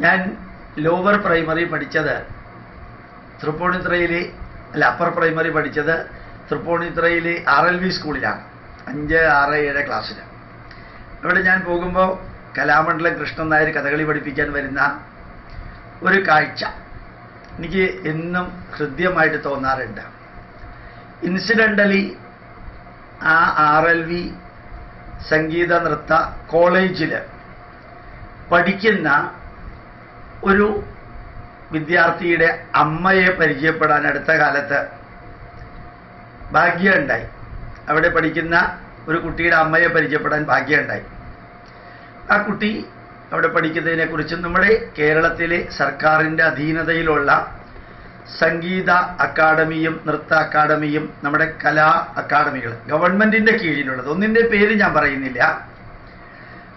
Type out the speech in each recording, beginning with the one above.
ഞാൻ lower primary പഠിച്ചത് തൃപ്പൂണിത്തുറയിലെ അല്ല അപ്പർ പ്രൈമറി പഠിച്ചത് തൃപ്പൂണിത്തുറയിലെ ആർ എൽ വി സ്കൂളിലാണ് അഞ്ച് ആറ് ഏഴ് ക്ലാസ്സിൽ അവിടെ ഞാൻ പോകുമ്പോൾ കലാമണ്ഡലം കൃഷ്ണൻ നായർ കഥകളി പഠിപ്പിക്കാൻ വരുന്ന ഒരു കാഴ്ച എനിക്ക് എന്നും ഹൃദ്യമായിട്ട് തോന്നാറുണ്ട്. ഇൻസിഡന്റലി ആ ആർ എൽ വി സംഗീത നൃത്ത കോളേജിൽ പഠിക്കുന്ന ഒരു വിദ്യാർത്ഥിയുടെ അമ്മയെ പരിചയപ്പെടാൻ അടുത്ത കാലത്ത് ഭാഗ്യമുണ്ടായി. അവിടെ പഠിക്കുന്ന ഒരു കുട്ടിയുടെ അമ്മയെ പരിചയപ്പെടാൻ ഭാഗ്യമുണ്ടായി. ആ കുട്ടി അവിടെ പഠിക്കുന്നതിനെക്കുറിച്ച് നമ്മുടെ കേരളത്തിലെ സർക്കാരിന്റെ അധീനതയിലുള്ള സംഗീത അക്കാദമിയും നൃത്ത അക്കാദമിയും നമ്മുടെ കലാ അക്കാദമികൾ ഗവൺമെന്റിന്റെ കീഴിലുള്ളത്. ഒന്നിന്റെ പേര് ഞാൻ പറയുന്നില്ല.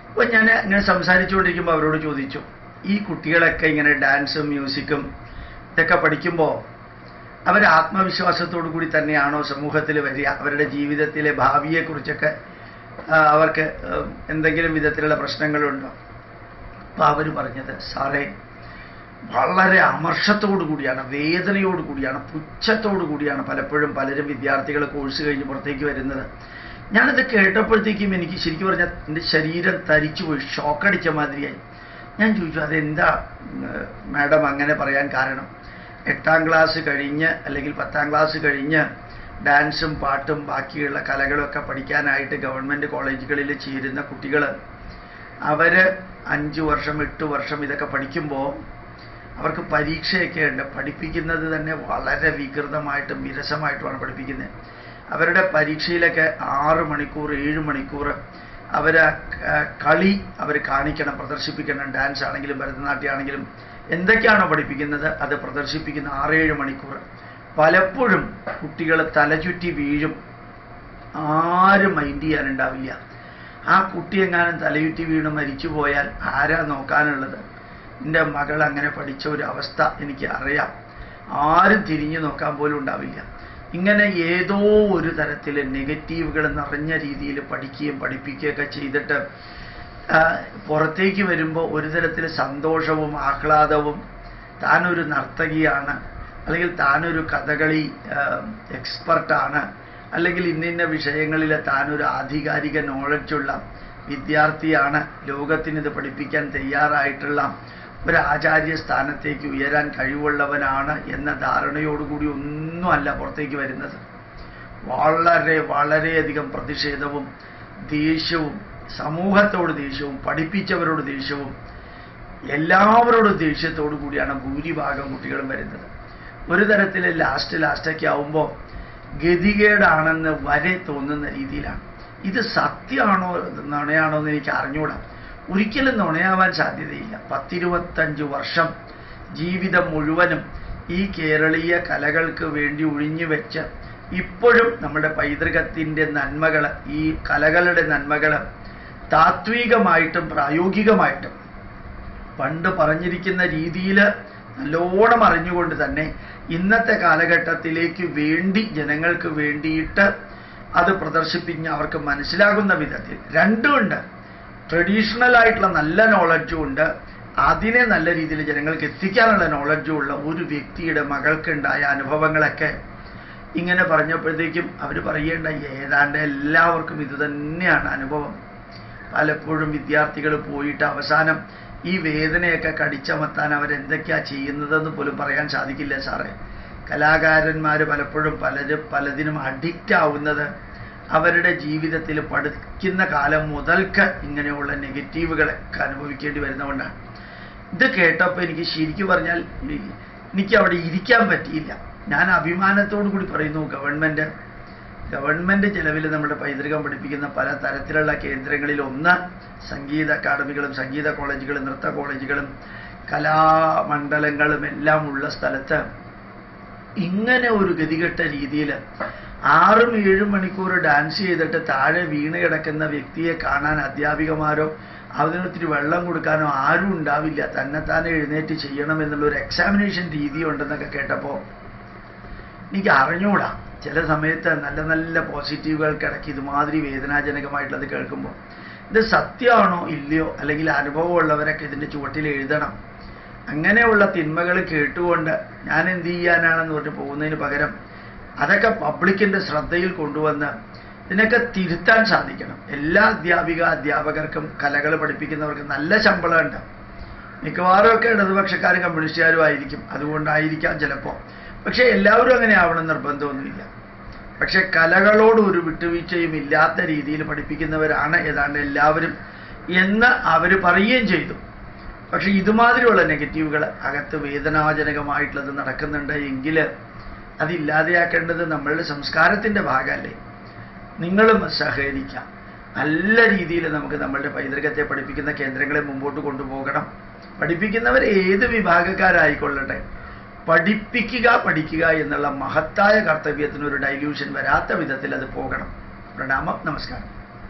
അപ്പോൾ ഞാൻ ഇങ്ങനെ സംസാരിച്ചുകൊണ്ടിരിക്കുമ്പോൾ അവരോട് ചോദിച്ചു ഈ കുട്ടികളൊക്കെ ഇങ്ങനെ ഡാൻസും മ്യൂസിക്കും ഇതൊക്കെ പഠിക്കുമ്പോൾ അവർ ആത്മവിശ്വാസത്തോടു കൂടി തന്നെയാണോ സമൂഹത്തിൽ വരിക? അവരുടെ ജീവിതത്തിലെ ഭാവിയെക്കുറിച്ചൊക്കെ അവർക്ക് എന്തെങ്കിലും വിധത്തിലുള്ള പ്രശ്നങ്ങളുണ്ടോ? അപ്പോൾ അവർ പറഞ്ഞത് സാറേ വളരെ അമർഷത്തോടു കൂടിയാണ് വേദനയോട് കൂടിയാണ് പുച്ഛത്തോടു കൂടിയാണ് പലപ്പോഴും പലരും വിദ്യാർത്ഥികൾ കോഴ്സ് കഴിഞ്ഞ് പുറത്തേക്ക് വരുന്നത്. ഞാനിത് കേട്ടപ്പോഴത്തേക്കും എനിക്ക് ശരിക്കും പറഞ്ഞാൽ എന്റെ ശരീരം തരിച്ചുപോയി ഷോക്കടിച്ച മാതിരിയായി. ഞാൻ ചോദിച്ചു അതെന്താ മാഡം അങ്ങനെ പറയാൻ കാരണം? എട്ടാം ക്ലാസ് കഴിഞ്ഞ് അല്ലെങ്കിൽ പത്താം ക്ലാസ് കഴിഞ്ഞ് ഡാൻസും പാട്ടും ബാക്കിയുള്ള കലകളൊക്കെ പഠിക്കാനായിട്ട് ഗവൺമെന്റ് കോളേജുകളിൽ ചേരുന്ന കുട്ടികൾ അവർ അഞ്ച് വർഷം എട്ട് വർഷം ഇതൊക്കെ പഠിക്കുമ്പോൾ അവർക്ക് പരീക്ഷയൊക്കെ ഉണ്ട്. പഠിപ്പിക്കുന്നത് തന്നെ വളരെ വികൃതമായിട്ടും വിരസമായിട്ടുമാണ് പഠിപ്പിക്കുന്നത്. അവരുടെ പരീക്ഷയിലൊക്കെ ആറ് മണിക്കൂർ ഏഴ് മണിക്കൂർ അവർ കളി അവർ കാണിക്കണം പ്രദർശിപ്പിക്കണം ഡാൻസ് ആണെങ്കിലും ഭരതനാട്യം ആണെങ്കിലും എന്തൊക്കെയാണോ പഠിപ്പിക്കുന്നത് അത് പ്രദർശിപ്പിക്കുന്ന ആറേഴ് മണിക്കൂർ. പലപ്പോഴും കുട്ടികൾ തലചുറ്റി വീഴും. ആരും മൈൻഡ് ചെയ്യാനുണ്ടാവില്ല. ആ കുട്ടി എങ്ങാനും തലയുറ്റി വീണ് മരിച്ചു പോയാൽ ആരാ നോക്കാനുള്ളത്? എന്റെ മകൾ അങ്ങനെ പഠിച്ച ഒരു അവസ്ഥ എനിക്ക് അറിയാം. ആരും തിരിഞ്ഞു നോക്കാൻ പോലും ഉണ്ടാവില്ല. ഇങ്ങനെ ഏതോ ഒരു തരത്തിൽ നെഗറ്റീവുകൾ നിറഞ്ഞ രീതിയിൽ പഠിക്കുകയും പഠിപ്പിക്കുകയൊക്കെ ചെയ്തിട്ട് പുറത്തേക്ക് വരുമ്പോൾ ഒരു തരത്തിൽ സന്തോഷവും ആഹ്ലാദവും താനൊരു നർത്തകിയാണ് അല്ലെങ്കിൽ താനൊരു കഥകളി എക്സ്പർട്ടാണ് അല്ലെങ്കിൽ ഇന്നിന്ന ഇന്ന വിഷയങ്ങളിൽ താനൊരു ആധികാരിക നോളജുള്ള വിദ്യാർത്ഥിയാണ് ലോകത്തിന് ഇത് പഠിപ്പിക്കാൻ തയ്യാറായിട്ടുള്ള ഒരു ആചാര്യ സ്ഥാനത്തേക്ക് ഉയരാൻ കഴിവുള്ളവനാണ് എന്ന ധാരണയോടുകൂടി ഒന്നുമല്ല പുറത്തേക്ക് വരുന്നത്. വളരെ വളരെയധികം പ്രതിഷേധവും ദേഷ്യവും സമൂഹത്തോട് ദേഷ്യവും പഠിപ്പിച്ചവരോട് ദേഷ്യവും എല്ലാവരോടും ദേഷ്യത്തോടു കൂടിയാണ് ഭൂരിഭാഗം കുട്ടികളും വരുന്നത്. ഒരു തരത്തിൽ ലാസ്റ്റ് ലാസ്റ്റൊക്കെ ആവുമ്പോൾ ഗതികേടാണെന്ന് വരെ തോന്നുന്ന രീതിയിലാണ്. ഇത് സത്യമാണോ നുണയാണോ എന്ന് എനിക്ക് അറിഞ്ഞുകൂടാ ഒരിക്കലും നുണയാവാൻ സാധ്യതയില്ല. പത്തിരുപത്തഞ്ച് വർഷം ജീവിതം മുഴുവനും ഈ കേരളീയ കലകൾക്ക് വേണ്ടി ഒഴിഞ്ഞു വെച്ച് ഇപ്പോഴും നമ്മുടെ പൈതൃകത്തിന്റെ നന്മകൾ ഈ കലകളുടെ നന്മകൾ താത്വികമായിട്ടും പ്രായോഗികമായിട്ടും പണ്ട് പറഞ്ഞിരിക്കുന്ന രീതിയിൽ നല്ലോണം അറിഞ്ഞുകൊണ്ട് തന്നെ ഇന്നത്തെ കാലഘട്ടത്തിലേക്ക് വേണ്ടി ജനങ്ങൾക്ക് വേണ്ടിയിട്ട് അത് പ്രദർശിപ്പിച്ച് അവർക്ക് മനസ്സിലാകുന്ന വിധത്തിൽ രണ്ടുമുണ്ട് ട്രഡീഷണൽ ആയിട്ടുള്ള നല്ല നോളജും ഉണ്ട്. അതിനെ നല്ല രീതിയിൽ ജനങ്ങൾക്ക് എത്തിക്കാനുള്ള നോളജും ഉള്ള ഒരു വ്യക്തിയുടെ മകൾക്കുണ്ടായ അനുഭവങ്ങളൊക്കെ ഇങ്ങനെ പറഞ്ഞപ്പോഴത്തേക്കും അവർ പറയേണ്ട ഏതാണ്ട് എല്ലാവർക്കും ഇത് തന്നെയാണ് അനുഭവം. പലപ്പോഴും വിദ്യാർത്ഥികൾ പോയിട്ട് അവസാനം ഈ വേദനയൊക്കെ കടിച്ചമർത്താൻ അവരെന്തൊക്കെയാ ചെയ്യുന്നതെന്ന് പോലും പറയാൻ സാധിക്കില്ല സാറേ. കലാകാരന്മാർ പലപ്പോഴും പലരും പലതിനും അഡിക്റ്റ് ആവുന്നത് അവരുടെ ജീവിതത്തിൽ പഠിക്കുന്ന കാലം മുതൽക്ക് ഇങ്ങനെയുള്ള നെഗറ്റീവുകളൊക്കെ അനുഭവിക്കേണ്ടി വരുന്നതുകൊണ്ടാണ്. ഇത് കേട്ടപ്പോൾ എനിക്ക് ശരിക്കും പറഞ്ഞാൽ എനിക്ക് അവിടെ ഇരിക്കാൻ പറ്റിയില്ല. ഞാൻ അഭിമാനത്തോടു കൂടി പറയുന്നു ഗവൺമെന്റ് ഗവൺമെന്റ് ചെലവിൽ നമ്മുടെ പൈതൃകം പഠിപ്പിക്കുന്ന പല തരത്തിലുള്ള കേന്ദ്രങ്ങളിൽ ഒന്ന് സംഗീത അക്കാദമികളും സംഗീത കോളേജുകളും നൃത്ത കോളേജുകളും കലാമണ്ഡലങ്ങളും എല്ലാം ഉള്ള സ്ഥലത്ത് ഇങ്ങനെ ഒരു ഗതികെട്ട രീതിയിൽ ആറും ഏഴും മണിക്കൂർ ഡാൻസ് ചെയ്തിട്ട് താഴെ വീണ് കിടക്കുന്ന വ്യക്തിയെ കാണാൻ അധ്യാപികമാരോ അതിനൊത്തിരി വെള്ളം കൊടുക്കാനോ ആരും ഉണ്ടാവില്ല. തന്നെത്താനെ എഴുന്നേറ്റ് ചെയ്യണം എന്നുള്ള ഒരു എക്സാമിനേഷൻ രീതി ഉണ്ടെന്നൊക്കെ കേട്ടപ്പോൾ എനിക്ക് അറിഞ്ഞൂടാ. ചില സമയത്ത് നല്ല നല്ല പോസിറ്റീവുകൾക്കിടയ്ക്ക് ഇതുമാതിരി വേദനാജനകമായിട്ടുള്ളത് കേൾക്കുമ്പോൾ ഇത് സത്യമാണോ? ഇല്ലയോ? അല്ലെങ്കിൽ അനുഭവമുള്ളവരൊക്കെ ഇതിന്റെ ചുവട്ടിൽ എഴുതണം. അങ്ങനെയുള്ള തിന്മകൾ കേട്ടുകൊണ്ട് ഞാൻ എന്ത് ചെയ്യാനാണെന്ന് പറഞ്ഞ് പോകുന്നതിന് പകരം അതൊക്കെ പബ്ലിക്കിന്റെ ശ്രദ്ധയിൽ കൊണ്ടുവന്ന് ഇതിനൊക്കെ തിരുത്താൻ സാധിക്കണം. എല്ലാ അധ്യാപിക അധ്യാപകർക്കും കലകൾ പഠിപ്പിക്കുന്നവർക്ക് നല്ല ശമ്പളം ഉണ്ട്. മിക്കവാറും ഒക്കെ ഇടതുപക്ഷക്കാരും കമ്മ്യൂണിസ്റ്റുകാരും ആയിരിക്കും. അതുകൊണ്ടായിരിക്കാം ചിലപ്പോൾ പക്ഷേ എല്ലാവരും അങ്ങനെ ആവണം നിർബന്ധമൊന്നുമില്ല. പക്ഷെ കലകളോട് ഒരു വിട്ടുവീഴ്ചയും ഇല്ലാത്ത രീതിയിൽ പഠിപ്പിക്കുന്നവരാണ് ഏതാണ്ട് എല്ലാവരും എന്ന് അവർ പറയുകയും ചെയ്തു. പക്ഷെ ഇതുമാതിരിയുള്ള നെഗറ്റീവുകൾ അകത്ത് വേദനാജനകമായിട്ടുള്ളത് നടക്കുന്നുണ്ട് എങ്കിൽ അതില്ലാതെയാക്കേണ്ടത് നമ്മളുടെ സംസ്കാരത്തിന്റെ ഭാഗമല്ലേ? നിങ്ങളും സഹകരിക്കാം. നല്ല രീതിയിൽ നമുക്ക് നമ്മളുടെ പൈതൃകത്തെ പഠിപ്പിക്കുന്ന കേന്ദ്രങ്ങളെ മുമ്പോട്ട് കൊണ്ടുപോകണം. പഠിപ്പിക്കുന്നവർ ഏത് വിഭാഗക്കാരായിക്കൊള്ളട്ടെ? പഠിപ്പിക്കുക പഠിക്കുക എന്നുള്ള മഹത്തായ കർത്തവ്യത്തിന് ഒരു ഡൈല്യൂഷൻ വരാത്ത വിധത്തിൽ അത് പോകണം. പ്രണാമം. നമസ്കാരം.